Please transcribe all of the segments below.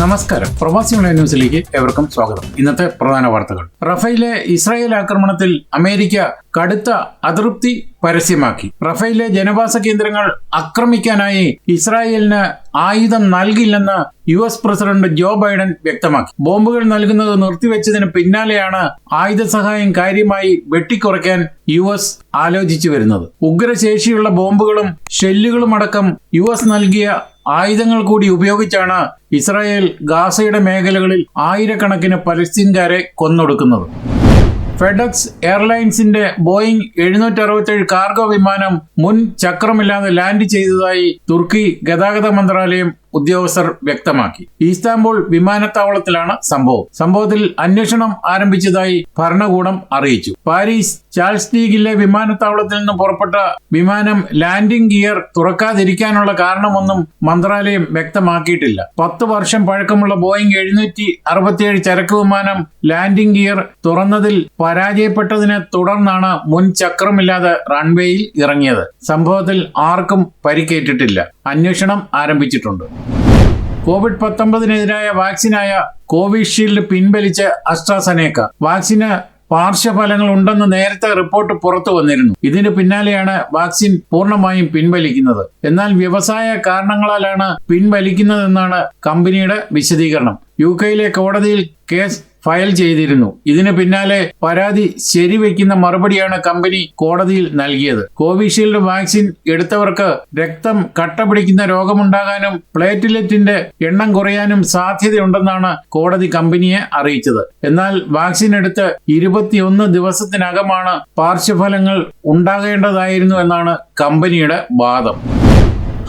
നമസ്കാരം. പ്രവാസി ഓൺലൈൻ ന്യൂസിലേക്ക് ഏവർക്കും സ്വാഗതം. ഇന്നത്തെ പ്രധാന വാർത്തകൾ. റഫേലെ ഇസ്രായേൽ ആക്രമണത്തിൽ അമേരിക്ക കടുത്ത അതൃപ്തി പരസ്യമാക്കി. റഫേലെ ജനവാസ കേന്ദ്രങ്ങൾ ആക്രമിക്കാനായി ഇസ്രായേലിന് ആയുധം നൽകില്ലെന്ന് U S president Joe Biden വ്യക്തമാക്കി. ബോംബുകൾ നൽകുന്നത് നിർത്തിവെച്ചതിന് പിന്നാലെയാണ് ആയുധ സഹായം കാര്യമായി വെട്ടിക്കുറയ്ക്കാൻ യു എസ് ആലോചിച്ചു വരുന്നത്. ഉഗ്രശേഷിയുള്ള ബോംബുകളും ഷെല്ലുകളും അടക്കം യു എസ് നൽകിയ ആയുധങ്ങൾ കൂടി ഉപയോഗിച്ചാണ് ഇസ്രായേൽ ഗാസയുടെ മേഖലകളിൽ ആയിരക്കണക്കിന് പലസ്തീൻകാരെ കൊന്നൊടുക്കുന്നത്. ഫെഡക്സ് എയർലൈൻസിന്റെ ബോയിങ് എഴുന്നൂറ്റി അറുപത്തേഴ് കാർഗോ വിമാനം മുൻ ചക്രമില്ലാതെ ലാൻഡ് ചെയ്തതായി തുർക്കി ഗതാഗത മന്ത്രാലയം ഉദ്യോഗസ്ഥർ വ്യക്തമാക്കി. ഈസ്താംബുൾ വിമാനത്താവളത്തിലാണ് സംഭവം. സംഭവത്തിൽ അന്വേഷണം ആരംഭിച്ചതായി ഭരണകൂടം അറിയിച്ചു. പാരീസ് ചാൾസ് ലീഗിലെ വിമാനത്താവളത്തിൽ നിന്ന് പുറപ്പെട്ട വിമാനം ലാൻഡിംഗ് ഗിയർ തുറക്കാതിരിക്കാനുള്ള കാരണമൊന്നും മന്ത്രാലയം വ്യക്തമാക്കിയിട്ടില്ല. പത്ത് വർഷം പഴക്കമുള്ള ബോയിങ് എഴുന്നൂറ്റി അറുപത്തിയേഴ് ചരക്ക് വിമാനം ലാൻഡിംഗ് ഗിയർ തുറന്നതിൽ പരാജയപ്പെട്ടതിനെ തുടർന്നാണ് മുൻ ചക്രമില്ലാതെ റൺവേയിൽ ഇറങ്ങിയത്. സംഭവത്തിൽ ആർക്കും പരിക്കേറ്റിട്ടില്ല. അന്വേഷണം ആരംഭിച്ചിട്ടുണ്ട്. കോവിഡ് പത്തൊമ്പതിനെതിരായ വാക്സിനായ കോവിഷീൽഡ് പിൻവലിച്ച് അസ്ട്രാസനേക്ക. വാക്സിന് പാർശ്വഫലങ്ങൾ ഉണ്ടെന്ന് നേരത്തെ റിപ്പോർട്ട് പുറത്തു വന്നിരുന്നു. ഇതിന് പിന്നാലെയാണ് വാക്സിൻ പൂർണമായും പിൻവലിക്കുന്നത്. എന്നാൽ വ്യവസായ കാരണങ്ങളാലാണ് പിൻവലിക്കുന്നതെന്നാണ് കമ്പനിയുടെ വിശദീകരണം. യു കെയിലെ കോടതിയിൽ കേസ് ഫയൽ ചെയ്തിരുന്നു. ഇതിന് പിന്നാലെ പരാതി ശരിവെക്കുന്ന മറുപടിയാണ് കമ്പനി കോടതിയിൽ നൽകിയത്. കോവിഷീൽഡ് വാക്സിൻ എടുത്തവർക്ക് രക്തം കട്ട പിടിക്കുന്ന രോഗമുണ്ടാകാനും പ്ലേറ്റ്ലെറ്റിന്റെ എണ്ണം കുറയാനും സാധ്യതയുണ്ടെന്നാണ് കോടതി കമ്പനിയെ അറിയിച്ചത്. എന്നാൽ വാക്സിൻ എടുത്ത് ഇരുപത്തിയൊന്ന് ദിവസത്തിനകമാണ് പാർശ്വഫലങ്ങൾ ഉണ്ടാകേണ്ടതായിരുന്നു എന്നാണ് കമ്പനിയുടെ വാദം.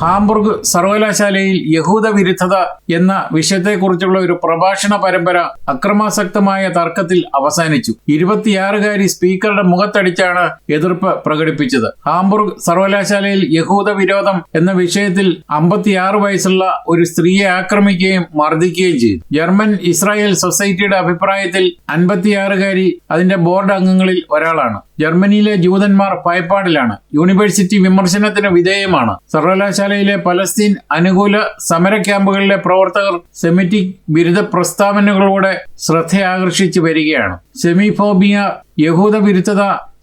ഹാംബുർഗ് സർവകലാശാലയിൽ യഹൂദ വിരുദ്ധത എന്ന വിഷയത്തെക്കുറിച്ചുള്ള ഒരു പ്രഭാഷണ പരമ്പര അക്രമാസക്തമായ തർക്കത്തിൽ അവസാനിച്ചു. ഇരുപത്തിയാറുകാരി സ്പീക്കറുടെ മുഖത്തടിച്ചാണ് എതിർപ്പ് പ്രകടിപ്പിച്ചത്. ഹാംബുർഗ് സർവകലാശാലയിൽ യഹൂദ വിരോധം എന്ന വിഷയത്തിൽ അമ്പത്തിയാറ് വയസ്സുള്ള ഒരു സ്ത്രീയെ ആക്രമിക്കുകയും മർദ്ദിക്കുകയും ചെയ്തു. ജർമ്മൻ ഇസ്രായേൽ സൊസൈറ്റിയുടെ അഭിപ്രായത്തിൽ അൻപത്തിയാറുകാരി അതിന്റെ ബോർഡ് അംഗങ്ങളിൽ ഒരാളാണ്. ജർമ്മനിയിലെ ജൂതന്മാർ ഭയപ്പാടിലാണ്. യൂണിവേഴ്സിറ്റി വിമർശനത്തിന് വിധേയമാണ്. സർവകലാശാലയിലെ പലസ്തീൻ അനുകൂല സമര ക്യാമ്പുകളിലെ പ്രവർത്തകർ സെമിറ്റിക് ബിരുദ പ്രസ്താവനകളോടെ ശ്രദ്ധയാകർഷിച്ചു വരികയാണ്. സെമിഫോബിയ യഹൂദ വിരുദ്ധത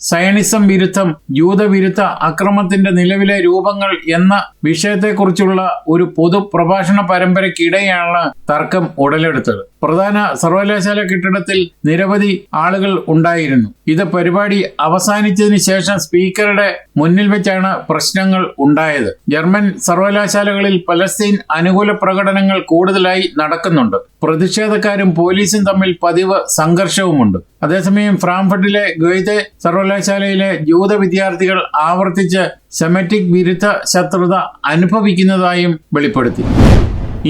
സയണിസം വിരുദ്ധം ജൂതവിരുദ്ധ അക്രമത്തിന്റെ നിലവിലെ രൂപങ്ങൾ എന്ന വിഷയത്തെക്കുറിച്ചുള്ള ഒരു പൊതു പ്രഭാഷണ പരമ്പരയ്ക്കിടെയാണ് തർക്കം ഉടലെടുത്തത്. പ്രധാന സർവകലാശാല കെട്ടിടത്തിൽ നിരവധി ആളുകൾ ഉണ്ടായിരുന്നു. ഇത് പരിപാടി അവസാനിച്ചതിന് ശേഷം സ്പീക്കറുടെ മുന്നിൽ വെച്ചാണ് പ്രശ്നങ്ങൾ ഉണ്ടായത്. ജർമ്മൻ സർവകലാശാലകളിൽ പലസ്തീൻ അനുകൂല പ്രകടനങ്ങൾ കൂടുതലായി നടക്കുന്നുണ്ട്. പ്രതിഷേധക്കാരും പോലീസും തമ്മിൽ പതിവ് സംഘർഷവുമുണ്ട്. അതേസമയം ഫ്രാങ്ക്ഫർട്ടിലെ ഗോയ്തെ സർവകലാശാലയിലെ ജൂത വിദ്യാർത്ഥികൾ ആവർത്തിച്ച് സെമറ്റിക് വിരുദ്ധ ശത്രുത അനുഭവിക്കുന്നതായും വെളിപ്പെടുത്തി.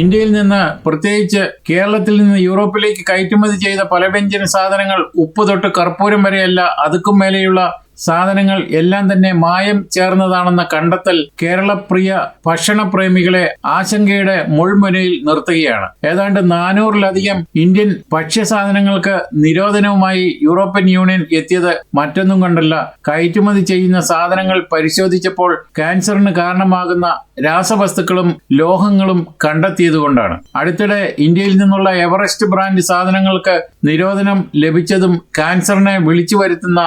ഇന്ത്യയിൽ നിന്ന് പ്രത്യേകിച്ച് കേരളത്തിൽ നിന്ന് യൂറോപ്പിലേക്ക് കയറ്റുമതി ചെയ്ത പല വ്യഞ്ജന സാധനങ്ങൾ ഉപ്പ് തൊട്ട് കർപ്പൂരം വരെയല്ല അതുക്കും മേലെയുള്ള സാധനങ്ങൾ എല്ലാം തന്നെ മായം ചേർന്നതാണെന്ന കണ്ടെത്തൽ കേരളപ്രിയ ഭക്ഷണപ്രേമികളെ ആശങ്കയുടെ മുൾമുനയിൽ നിർത്തുകയാണ്. ഏതാണ്ട് നാനൂറിലധികം ഇന്ത്യൻ ഭക്ഷ്യസാധനങ്ങൾക്ക് നിരോധനവുമായി യൂറോപ്യൻ യൂണിയൻ എത്തിയത് മറ്റൊന്നും കൊണ്ടല്ല. കയറ്റുമതി ചെയ്യുന്ന സാധനങ്ങൾ പരിശോധിച്ചപ്പോൾ ക്യാൻസറിന് കാരണമാകുന്ന രാസവസ്തുക്കളും ലോഹങ്ങളും കണ്ടെത്തിയതുകൊണ്ടാണ്. അടുത്തിടെ ഇന്ത്യയിൽ നിന്നുള്ള എവറസ്റ്റ് ബ്രാൻഡ് സാധനങ്ങൾക്ക് നിരോധനം ലഭിച്ചതും ക്യാൻസറിനെ വിളിച്ചു വരുത്തുന്ന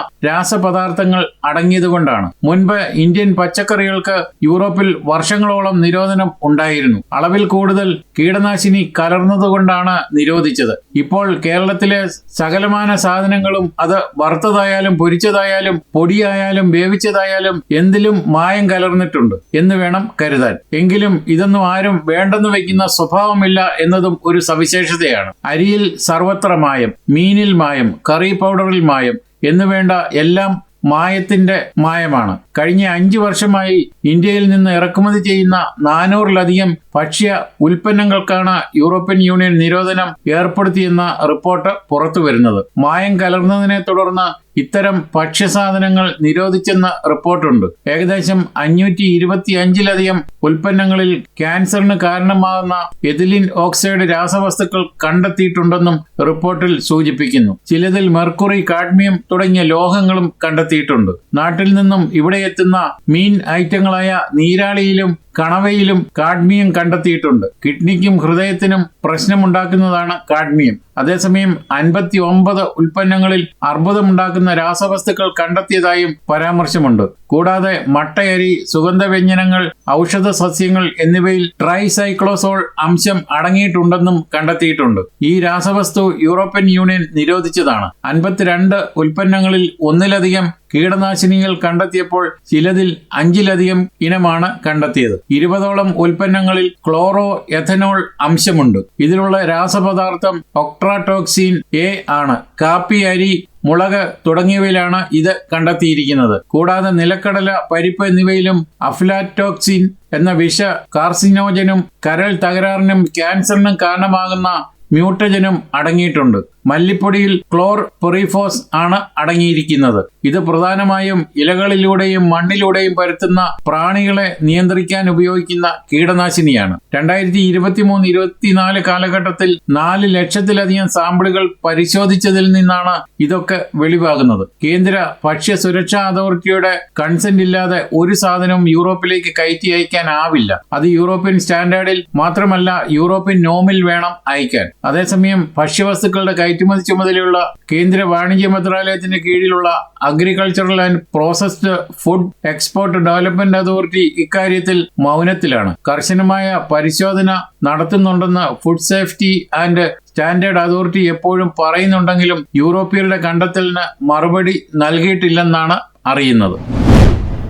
രാസപദാർത്ഥങ്ങൾ അടങ്ങിയതുകൊണ്ടാണ്. മുൻപ് ഇന്ത്യൻ പച്ചക്കറികൾക്ക് യൂറോപ്പിൽ വർഷങ്ങളോളം നിരോധനം ഉണ്ടായിരുന്നു. അളവിൽ കൂടുതൽ കീടനാശിനി കലർന്നതുകൊണ്ടാണ് നിരോധിച്ചത്. ഇപ്പോൾ കേരളത്തിലെ സകലമാന സാധനങ്ങളും അത് വറുത്തതായാലും പൊരിച്ചതായാലും പൊടിയായാലും വേവിച്ചതായാലും എന്തിലും മായം കലർന്നിട്ടുണ്ട് എന്ന് വേണം കരുതാൻ. എങ്കിലും ഇതൊന്നും ആരും വേണ്ടെന്ന് വെക്കുന്ന സ്വഭാവമില്ല എന്നതും ഒരു സവിശേഷതയാണ്. അരിയിൽ സർവത്ര മായം മീനിൽ മായം കറി പൗഡറിൽ മായം എന്നുവേണ്ട എല്ലാം മായത്തിന്റെ മായമാണ്. കഴിഞ്ഞ അഞ്ചു വർഷമായി ഇന്ത്യയിൽ നിന്ന് ഇറക്കുമതി ചെയ്യുന്ന നാനൂറിലധികം ഭക്ഷ്യ ഉൽപ്പന്നങ്ങൾക്കാണ് യൂറോപ്യൻ യൂണിയൻ നിരോധനം ഏർപ്പെടുത്തിയെന്ന റിപ്പോർട്ട് പുറത്തുവരുന്നത്. മായം കലർന്നതിനെ തുടർന്ന് ഇത്തരം ഭക്ഷ്യസാധനങ്ങൾ നിരോധിച്ചെന്ന റിപ്പോർട്ടുണ്ട്. ഏകദേശം അഞ്ഞൂറ്റി ഇരുപത്തി അഞ്ചിലധികം ഉൽപ്പന്നങ്ങളിൽ ക്യാൻസറിന് കാരണമാകുന്ന എഥിലിൻ ഓക്സൈഡ് രാസവസ്തുക്കൾ കണ്ടെത്തിയിട്ടുണ്ടെന്നും റിപ്പോർട്ടിൽ സൂചിപ്പിക്കുന്നു. ചിലതിൽ മെർക്കുറി കാഡ്മിയം തുടങ്ങിയ ലോഹങ്ങളും കണ്ടെത്തിയിട്ടുണ്ട്. നാട്ടിൽ നിന്നും ഇവിടെ എത്തുന്ന മീൻ ഐറ്റങ്ങളായ നീരാളിയിലും കണവയിലും കാഡ്മിയം കണ്ടെത്തിയിട്ടുണ്ട്. കിഡ്നിക്കും ഹൃദയത്തിനും പ്രശ്നമുണ്ടാക്കുന്നതാണ് കാഡ്മിയം. അതേസമയം അൻപത്തി ഒമ്പത് ഉൽപ്പന്നങ്ങളിൽ അർബുദമുണ്ടാക്കുന്ന രാസവസ്തുക്കൾ കണ്ടെത്തിയതായും പരാമർശമുണ്ട്. കൂടാതെ മട്ടയരി സുഗന്ധവ്യഞ്ജനങ്ങൾ ഔഷധ സസ്യങ്ങൾ എന്നിവയിൽ ട്രൈസൈക്ലോസോൾ അംശം അടങ്ങിയിട്ടുണ്ടെന്നും കണ്ടെത്തിയിട്ടുണ്ട്. ഈ രാസവസ്തു യൂറോപ്യൻ യൂണിയൻ നിരോധിച്ചതാണ്. അൻപത്തിരണ്ട് ഉൽപ്പന്നങ്ങളിൽ ഒന്നിലധികം കീടനാശിനികൾ കണ്ടെത്തിയപ്പോൾ ചിലതിൽ അഞ്ചിലധികം ഇനമാണ് കണ്ടെത്തിയത്. ഇരുപതോളം ഉൽപ്പന്നങ്ങളിൽ ക്ലോറോ എഥനോൾ അംശമുണ്ട്. ഇതിലുള്ള രാസപദാർത്ഥം ഒക്ട്രാടോക്സിൻ എ ആണ്. കാപ്പി അരി മുളക് തുടങ്ങിയവയിലാണ് ഇത് കണ്ടെത്തിയിരിക്കുന്നത്. കൂടാതെ നിലക്കടല പരിപ്പ് എന്നിവയിലും അഫ്ലാറ്റോക്സിൻ എന്ന വിഷ കാർസിനോജനും കരൾ തകരാറിനും ക്യാൻസറിനും കാരണമാകുന്ന മ്യൂട്ടജനും അടങ്ങിയിട്ടുണ്ട്. മല്ലിപ്പൊടിയിൽ ക്ലോർ പെറിഫോസ് ആണ് അടങ്ങിയിരിക്കുന്നത്. ഇത് പ്രധാനമായും ഇലകളിലൂടെയും മണ്ണിലൂടെയും പരത്തുന്ന പ്രാണികളെ നിയന്ത്രിക്കാൻ ഉപയോഗിക്കുന്ന കീടനാശിനിയാണ്. രണ്ടായിരത്തി ഇരുപത്തിമൂന്ന് ഇരുപത്തിനാല് കാലഘട്ടത്തിൽ നാല് ലക്ഷത്തിലധികം സാമ്പിളുകൾ പരിശോധിച്ചതിൽ നിന്നാണ് ഇതൊക്കെ വെളിവാകുന്നത്. കേന്ദ്ര ഭക്ഷ്യ സുരക്ഷാ അതോറിറ്റിയുടെ കൺസെന്റ് ഇല്ലാതെ ഒരു സാധനവും യൂറോപ്പിലേക്ക് കയറ്റി അയക്കാനാവില്ല. അത് യൂറോപ്യൻ സ്റ്റാൻഡേർഡിൽ മാത്രമല്ല യൂറോപ്യൻ നോമിൽ വേണം അയക്കാൻ. അതേസമയം ഭക്ഷ്യവസ്തുക്കളുടെ കയറ്റുമതി ചുമതലയുള്ള കേന്ദ്ര വാണിജ്യ മന്ത്രാലയത്തിന് കീഴിലുള്ള agricultural and processed food export development authority ഇക്കാര്യത്തിൽ മൗനത്തിലാണ്. കർശനമായ പരിശോധന നടത്തുന്നുണ്ടെന്ന് food safety and standard authority എപ്പോഴും പറയുന്നുണ്ടെങ്കിലും യൂറോപ്യരുടെ കണ്ടെത്തലിന് മറുപടി നൽകിയിട്ടില്ലെന്നാണ് അറിയുന്നത്.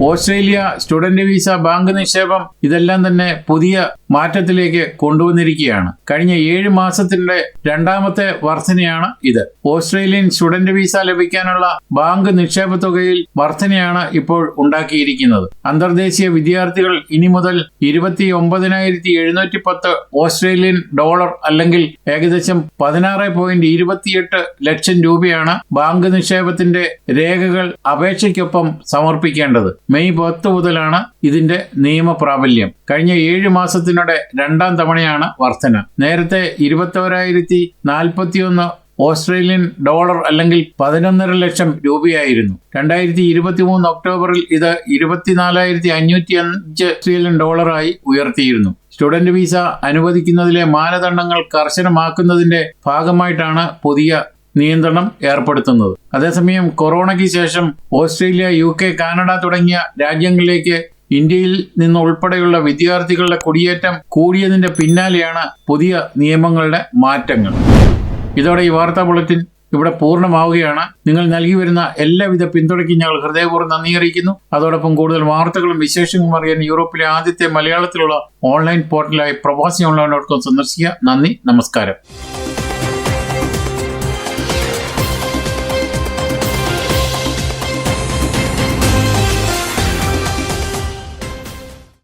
ഓസ്ട്രേലിയ സ്റ്റുഡന്റ് വിസ ബാങ്ക് നിക്ഷേപം ഇതെല്ലാം തന്നെ പുതിയ മാറ്റത്തിലേക്ക് കൊണ്ടുവന്നിരിക്കുകയാണ്. കഴിഞ്ഞ ഏഴ് മാസത്തിന്റെ രണ്ടാമത്തെ വർധനയാണ് ഇത്. ഓസ്ട്രേലിയൻ സ്റ്റുഡന്റ് വിസ ലഭിക്കാനുള്ള ബാങ്ക് നിക്ഷേപ തുകയിൽ വർധനയാണ് ഇപ്പോൾ ഉണ്ടാക്കിയിരിക്കുന്നത്. അന്തർദേശീയ വിദ്യാർത്ഥികൾ ഇനി മുതൽ ഇരുപത്തി ഒമ്പതിനായിരത്തി എഴുന്നൂറ്റി പത്ത് ഓസ്ട്രേലിയൻ ഡോളർ അല്ലെങ്കിൽ ഏകദേശം പതിനാറ് പോയിന്റ് ഇരുപത്തിയെട്ട് ലക്ഷം രൂപയാണ് ബാങ്ക് നിക്ഷേപത്തിന്റെ രേഖകൾ അപേക്ഷയ്ക്കൊപ്പം സമർപ്പിക്കേണ്ടത്. മെയ് പത്ത് മുതലാണ് ഇതിന്റെ നിയമപ്രാബല്യം. കഴിഞ്ഞ ഏഴ് മാസത്തിനിടെ രണ്ടാം തവണയാണ് വർധന. നേരത്തെ ഇരുപത്തോരായിരത്തി നാൽപ്പത്തിയൊന്ന് ഓസ്ട്രേലിയൻ ഡോളർ അല്ലെങ്കിൽ പതിനൊന്നര ലക്ഷം രൂപയായിരുന്നു. രണ്ടായിരത്തി ഇരുപത്തി മൂന്ന് ഒക്ടോബറിൽ ഇത് ഇരുപത്തിനാലായിരത്തി അഞ്ഞൂറ്റി അഞ്ച് ഓസ്ട്രേലിയൻ ഡോളറായി ഉയർത്തിയിരുന്നു. സ്റ്റുഡന്റ് വിസ അനുവദിക്കുന്നതിലെ മാനദണ്ഡങ്ങൾ കർശനമാക്കുന്നതിന്റെ ഭാഗമായിട്ടാണ് പുതിയ നിയന്ത്രണം ഏർപ്പെടുത്തുന്നത്. അതേസമയം കൊറോണയ്ക്ക് ശേഷം ഓസ്ട്രേലിയ യു കെ കാനഡ തുടങ്ങിയ രാജ്യങ്ങളിലേക്ക് ഇന്ത്യയിൽ നിന്നുൾപ്പെടെയുള്ള വിദ്യാർത്ഥികളുടെ കുടിയേറ്റം കൂടിയതിന്റെ പിന്നാലെയാണ് പുതിയ നിയമങ്ങളുടെ മാറ്റങ്ങൾ. ഇതോടെ ഈ വാർത്താ ബുള്ളറ്റിൻ ഇവിടെ പൂർണമാവുകയാണ്. നിങ്ങൾ നൽകി വരുന്ന എല്ലാവിധ പിന്തുണയ്ക്കും ഞങ്ങൾ ഹൃദയപൂർവം നന്ദി അറിയിക്കുന്നു. അതോടൊപ്പം കൂടുതൽ വാർത്തകളും വിശേഷങ്ങളും അറിയാൻ യൂറോപ്പിലെ ആദ്യത്തെ മലയാളത്തിലുള്ള ഓൺലൈൻ പോർട്ടലായി പ്രവാസി ഓൺലൈൻ ഡോട്ട് കോം സന്ദർശിക്കുക. നന്ദി നമസ്കാരം.